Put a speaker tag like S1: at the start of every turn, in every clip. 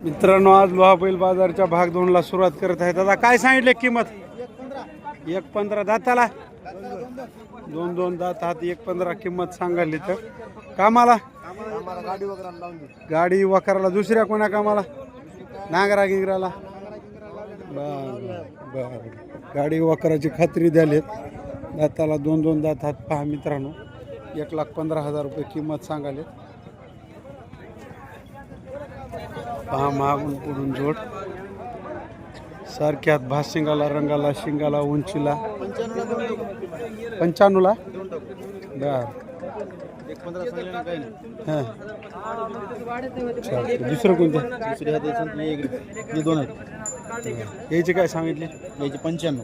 S1: मित्रांनो आज लोहा बैल बाजारच्या भाग दोनला सुरुवात करत आहे दादा काय सांगितले किंमत? एक पंधरा दाताला दोन दोन दात हात एक पंधरा किंमत सांगाली तर कामाला?
S2: गाडी
S1: वकराला दुसऱ्या कोणा कामाला? नांगरा गिंगराला. बर बर. गाडी वकराची खात्री द्याली दाताला दोन दोन दात हात पहा मित्रांनो. एक लाख पंधरा हजार रुपये किंमत सांगाले पहा मागून पुढून जोड. सारख्यात भात शिंगाला रंगाला शिंगाला उंचीला. पंच्याण्णवला? बर. हां. दुसरं कोणतं?
S2: दुसरी दोन आहेत.
S1: याचे काय सांगितले?
S2: याचे पंच्याण्णव.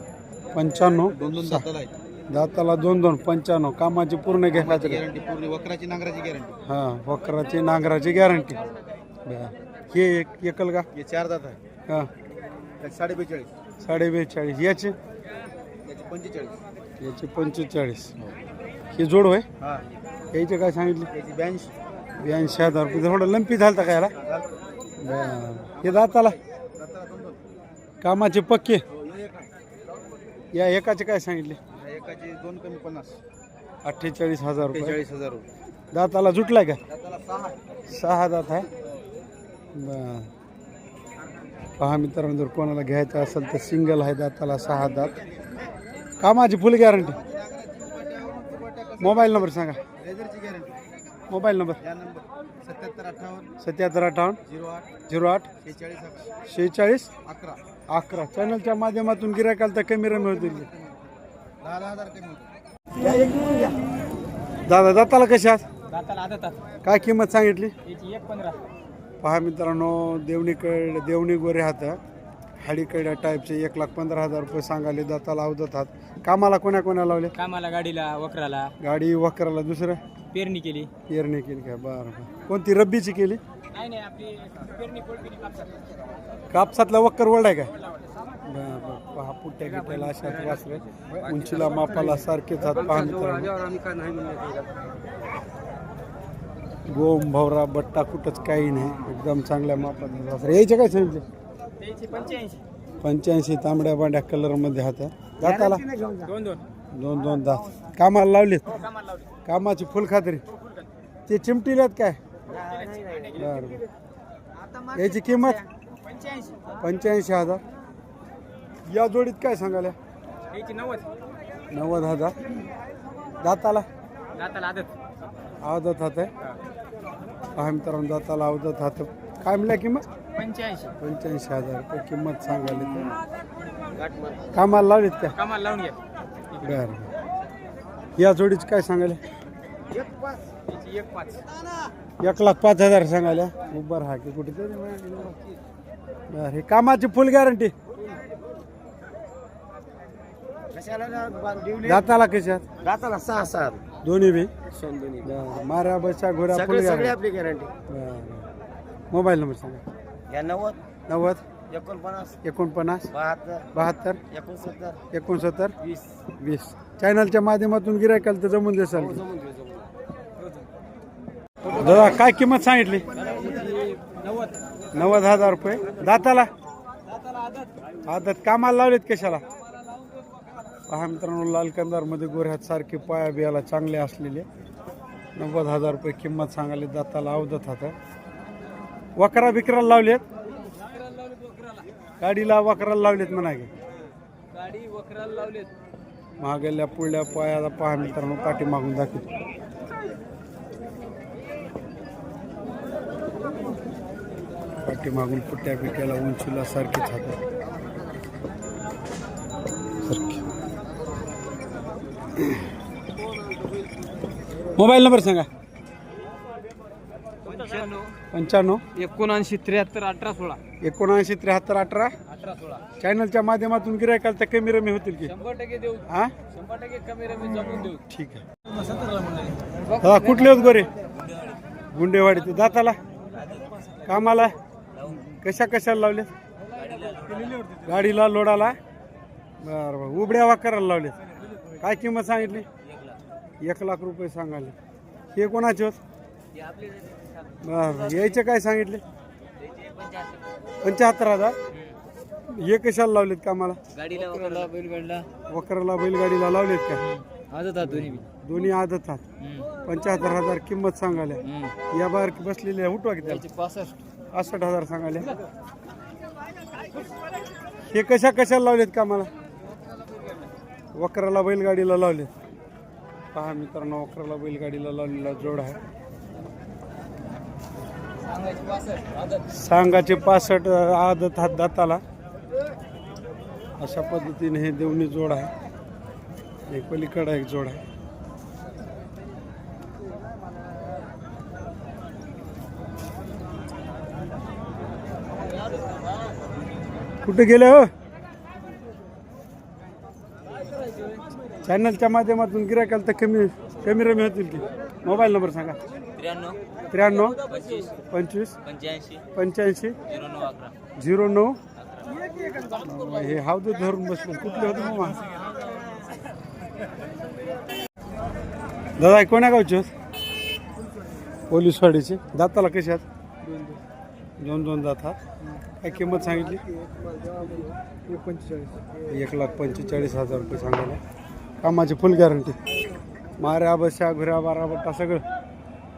S1: पंच्याण्णव?
S2: दोन दोन दाताला आहेत.
S1: दाताला दोन दोन. पंच्याण्णव. कामाची पूर्ण घ्यायला
S2: गॅरंटी पूर्ण वक्राची नांगराची गॅरंटी
S1: हां वक्राची नांगराची गॅरंटी हे एक एकल का?
S2: हे चार दात आहे.
S1: हां.
S2: त्याचे साडे बेचाळीस
S1: साडे बेचाळीस याचे
S2: पंचेचाळीस.
S1: याचे पंचेचाळीस. हे जोड होय?
S2: हा.
S1: याचे काय सांगितले?
S2: ब्याऐंशी.
S1: ब्याऐंशी हजार रुपये. थोडं लंपी झालं का याला? बरं. हे दाताला?
S2: दाताला दोन दोन.
S1: कामाचे पक्के?
S2: हे एक. आहे.
S1: या एकाचे काय सांगितले?
S2: ह्या एकाचे दोन कमी पन्नास.
S1: अठ्ठेचाळीस हजार रुपये.
S2: हजार रुपये.
S1: दाताला जुटलाय का?
S2: दाताला सहा आहे.
S1: सहा दात आहे. बर. पहा मित्रांनो जर कोणाला घ्यायचं असेल तर सिंगल आहे दाताला सहा दात. कामाची फुल गॅरंटी मोबाईल नंबर सांगा. मोबाईल नंबर
S2: या नंबर सत्याहत्तर अठ्ठावन्न.
S1: सत्याहत्तर अठ्ठावन्न.
S2: झिरो आठ.
S1: झिरो आठ.
S2: शेहेचाळीस अकरा.
S1: शेहेचाळीस?
S2: अकरा.
S1: अकरा. चॅनलच्या माध्यमातून गिरायकाल तर कमी रमी होतील.
S2: दहा दहा हजार कमी होते
S1: दादा दाताला कशा आहात
S2: दाताला आदत
S1: काय किंमत सांगितली?
S2: याची एक पंधरा.
S1: पहा मित्रांनो देवणीकड देवणी गोरे हात हाडीकडे टाईपचे एक लाख पंधरा हजार रुपये सांगाले दाताला अवदत हात. कामाला कोण्या कोण्या लावले?
S3: कामाला गाडीला वखराला
S1: गाडी वकराला. दुसरं?
S3: पेरणी केली.
S1: पेरणी केली काय बरं बरं. कोणती? रब्बीची केली?
S3: नाही नाही आपली पेरणी
S1: कापसातला. वक्कर वळलाय काय बरं बरं. पहा पुट्ट्या गिट्ट्याला अशात वाचले उंचीला मापाला सारखेच हात पहा मित्रांनो. गोम भवरा बट्टा कुठंच काही नाही. एकदम चांगल्या मापात वासरे. यायचे काय सांगितले?
S3: त्याची पंच्याऐंशी.
S1: पंच्याऐंशी तांबड्या बांड्या कलरमध्ये हात दाताला?
S3: दोन दोन.
S1: दोन दोन दात. कामाला लावलेत?
S3: लावली.
S1: कामाची फुल खात्री? ते चिमटील्यात काय? बरं बरं याची किंमत?
S3: पंच्याऐंशी.
S1: पंच्याऐंशी हजार. या जोडीत काय सांगाल्या
S3: त्याची नव्वद.
S1: नव्वद हजार. दाताला?
S3: दाताला आदत.
S1: हात आहे. पहा मित्रांनो दाताला अवदत हात. काय म्हणल्या किंमत?
S3: पंच्याऐंशी.
S1: पंच्याऐंशी हजार रुपये किंमत सांगाली तर कामाला लावलीत काय
S3: कामाला लावून घ्या.
S1: बरं या जोडीच काय सांगाले
S3: त्याची एक पाच.
S1: एक लाख पाच हजार सांगाल्या उबर हा की कुठेतरी. बरं हे कामाची फुल गॅरंटी दाताला कशात?
S2: दाताला सहा सहा.
S1: दोन्ही बी?
S2: दोन्ही
S1: बरं. फुल
S2: सगळे सगळे
S1: गॅरंटी
S2: आपली गॅरंटी
S1: मोबाईल नंबर सांगा.
S2: या नव्वद.
S1: नव्वद.
S2: एकोणपन्नास.
S1: एकोणपन्नास.
S2: बहात्तर.
S1: बहात्तर.
S2: एकोणसत्तर.
S1: एकोणसत्तर.
S2: वीस.
S1: वीस. चॅनलच्या माध्यमातून गिरायकाल तर जमून देसाल.
S2: हो, जमून जमून.
S1: दादा काय किंमत सांगितली?
S3: नव्वद.
S1: नव्वद हजार रुपये. दाताला? आदत. कामाला लावलेत कशाला? पहा मित्रांनो लाल कंदारमध्ये गोऱ्यात सारखे पाया बियाला चांगले असलेले. नव्वद हजार रुपये किंमत सांगाली दाताला अवदत हात. वकरा बिकराला लावलेत? गाडीला वकराला लावलेत म्हणा की?
S3: गाडी वखराला लावलेत.
S1: महागल्या पुढल्या पायाला पहा मित्रांनो पाठी मागून दाखवतो. पाठी मागून पुट्ट्या पिट्याला उंचीला सारखेच हात. मोबाईल नंबर सांगा.
S3: पंच्याण्णव. एकोणऐंशी त्र्याहत्तर अठरा सोळा.
S1: एकोणऐंशी त्र्याहत्तर अठरा.
S3: अठरा सोळा.
S1: चॅनलच्या माध्यमातून गिरायकाल तर कमी रमी होतील की?
S3: शंभर टक्के देऊ.
S1: हा?
S3: शंभर टक्के कमी रमी जमून देऊ.
S1: ठीक आहे. हा कुठले होत गोरे? गुंडेवाडी ते दाताला? कामाला? कशा कशाला लावले गाडीला लोडाला? बरं बरं. उबड्या वाकराला लावले काय किंमत सांगितली? एक लाख रुपये सांगाले हे कोणाचे होत? बरं यायचे काय सांगितले? पंच्याहत्तर. हजार? हे कशाला लावलेत कामाला?
S3: गाडीला वगैरे बैलगाडीला.
S1: वकराला बैलगाडीला लावलेत का?
S3: आहात दोन्ही
S1: आदत हात पंच्याहत्तर हजार किंमत सांगाल्या या बाहेर बसलेले उठवा की त्याला.
S3: पासष्ट.
S1: पासष्ट हजार सांगाले हे कशा कशाला लावलेत कामाला? वकराला बैलगाडीला लावलेत. पहा मित्रांनो अकराला बैलगाडीला लावलेला जोड आहे. सांगाचे पासष्ट आदत हात दाताला. अशा पद्धतीने हे देवणी जोड आहे. एक पलीकडा एक जोड आहे. कुठे गेले हो? चॅनलच्या माध्यमातून गिरायकाल तर कमी कमी रमी होतील की? मोबाईल नंबर सांगा.
S3: त्र्याण्णव.
S1: त्र्याण्णव.
S3: पंचवीस.
S1: पंचवीस.
S3: पंच्याऐंशी.
S1: पंच्याऐंशी.
S3: झिरो नऊ अकरा.
S1: झिरो नऊ. हे हावदे धरून बसलो. कुठले होते मामा? दादा कोण्या गावचे पोलीसवाडीचे दाताला कसे आहेत? दोन दोन दात आहात. काय किंमत सांगितली? एक लाख पंचेचाळीस हजार रुपये सांगायला. कामाची फुल गॅरंटी माऱ्या बशा घुऱ्या बारा बट्टा सगळं.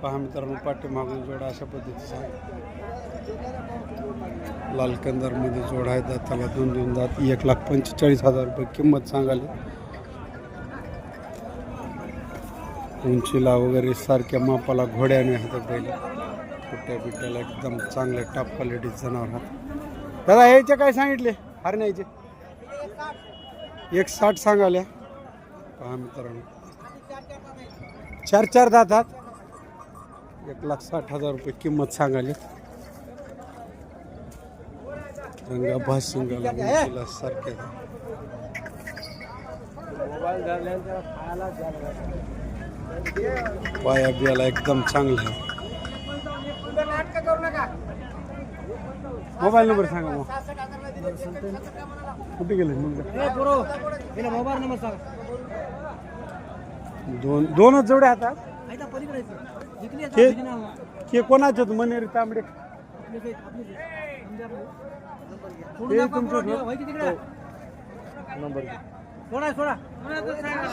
S1: पहा मित्रांनो पाठी मागून जोडा अशा पद्धतीचा आहे. लाल कंदारमध्ये जोड आहे दाताला दोन दोन दात एक लाख पंचेचाळीस हजार रुपये किंमत सांगाली. उंचीला वगैरे सारख्या मापाला घोड्याने हातात पहिले कुट्या बिट्याला एकदम चांगल्या टॉप क्वालिटी जनावर हात. दादा यायचे काय सांगितले? हरण्याचे एक साठ सांगाल्या. पहा मित्रांनो. चार चार दात हात एक लाख साठ हजार रुपये किंमत सांगाली रंगा भाशिंगाला सारखे. पाया बियाला एकदम चांगला आहे. मोबाईल नंबर सांगा मग. कुठे गेले मुलगा?
S3: मोबाईल नंबर सांगा.
S1: दोन दोनच जोड्या हातात हे. हे कोणाचे होते मनेरी तांबडे. तुमचे होते?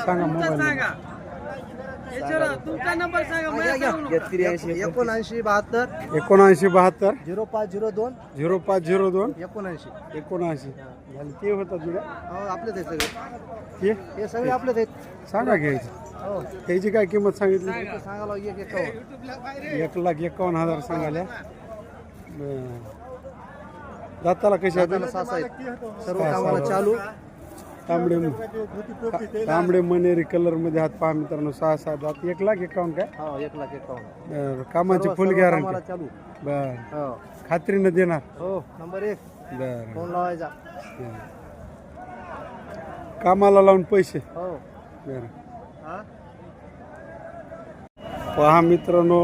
S1: सांगा मोबाईल नंबर
S2: एकोणऐंशी बहात्तर.
S1: एकोणऐंशी बहात्तर.
S2: झिरो पाच झिरो दोन.
S1: झिरो पाच झिरो दोन.
S2: एकोणऐंशी.
S1: एकोणऐंशी. झाले ते होतात जुड्या
S2: हो आपलेच आहेत सगळे.
S1: ते?
S2: हे सगळे आपलेच आहेत.
S1: सांगा घ्यायची. त्याची काय किंमत सांगितली?
S2: सांगायला एक एकावन्न
S1: एक लाख एकावन्न हजार सांगाल्या बरं. दाताला कशा
S2: आहेत. सर्व कामाला चालू.
S1: तांबडे तांबडे मनेरी कलरमध्ये हात पहा मित्रांनो. सहा सहा दात. एक लाख एकावन्न काय?
S2: हो एक लाख एकावन्न.
S1: कामाची फुल गॅरंटी
S2: चालू.
S1: बर.
S2: हो.
S1: खात्रीनं देणार?
S2: हो नंबर एक.
S1: बर.
S2: फोन लावायचा.
S1: कामाला लावून पैसे?
S2: हो.
S1: बरं.
S2: हा
S1: पहा मित्रांनो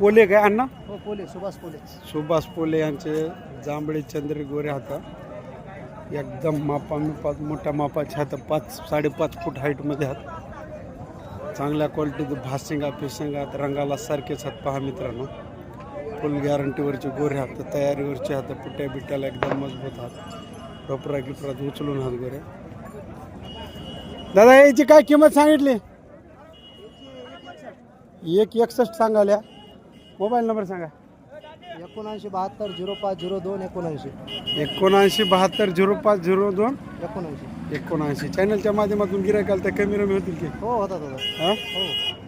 S1: पोले काय अण्णा?
S2: हो पोले सुभाष पोले.
S1: सुभाष पोले यांचे जांभळे चंद्री गोरे हात एकदम मापा मापात मोठ्या मापाचे हात पाच साडेपाच फूट हाईटमध्ये हात चांगल्या क्वालिटीचे भासिंगा पिसिंगात रंगाला सारखेच हात पहा मित्रांनो. फुल गॅरंटीवरचे गोरे हात तयारीवरचे हात पुट्या बिट्याला एकदम मजबूत हात टोपरा गिपरात उचलून हात गोरे. दादा याची काय किंमत सांगितली? एक एकसष्ट सांगाल्या. मोबाईल नंबर सांगा.
S2: एकोणऐंशी बहात्तर झिरो पाच झिरो दोन एकोणऐंशी.
S1: एकोणऐंशी बहात्तर झिरो पाच झिरो दोन.
S2: एकोणऐंशी.
S1: एकोणऐंशी. चॅनलच्या माध्यमातून गिरायकाल तर कमी रमी होतील की?
S2: हो होता दादा
S1: हा?
S2: हो.